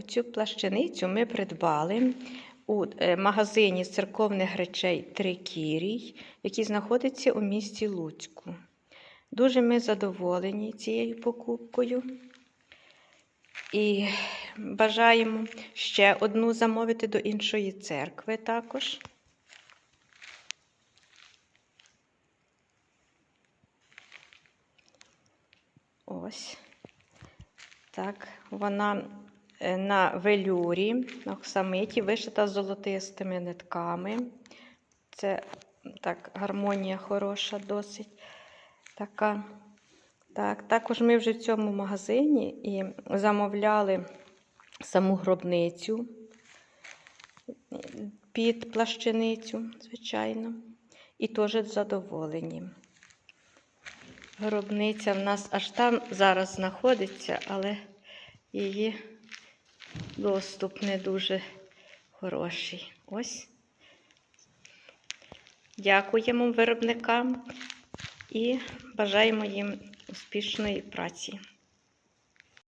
Оцю плащаницю ми придбали у е, магазині церковних речей Трикірій, який знаходиться у місті Луцьку. Дуже ми задоволені цією покупкою. І бажаємо ще одну замовити до іншої церкви також. Ось. Так, вона на велюрі, на оксамиті, вишита золотистими нитками. Це так, гармонія хороша, досить така. Так, також ми вже в цьому магазині і замовляли саму гробницю під плащаницю, звичайно, і теж задоволені. Гробниця в нас аж там зараз знаходиться, але її доступ не дуже хороший. Ось. Дякуємо виробникам і бажаємо їм успішної праці.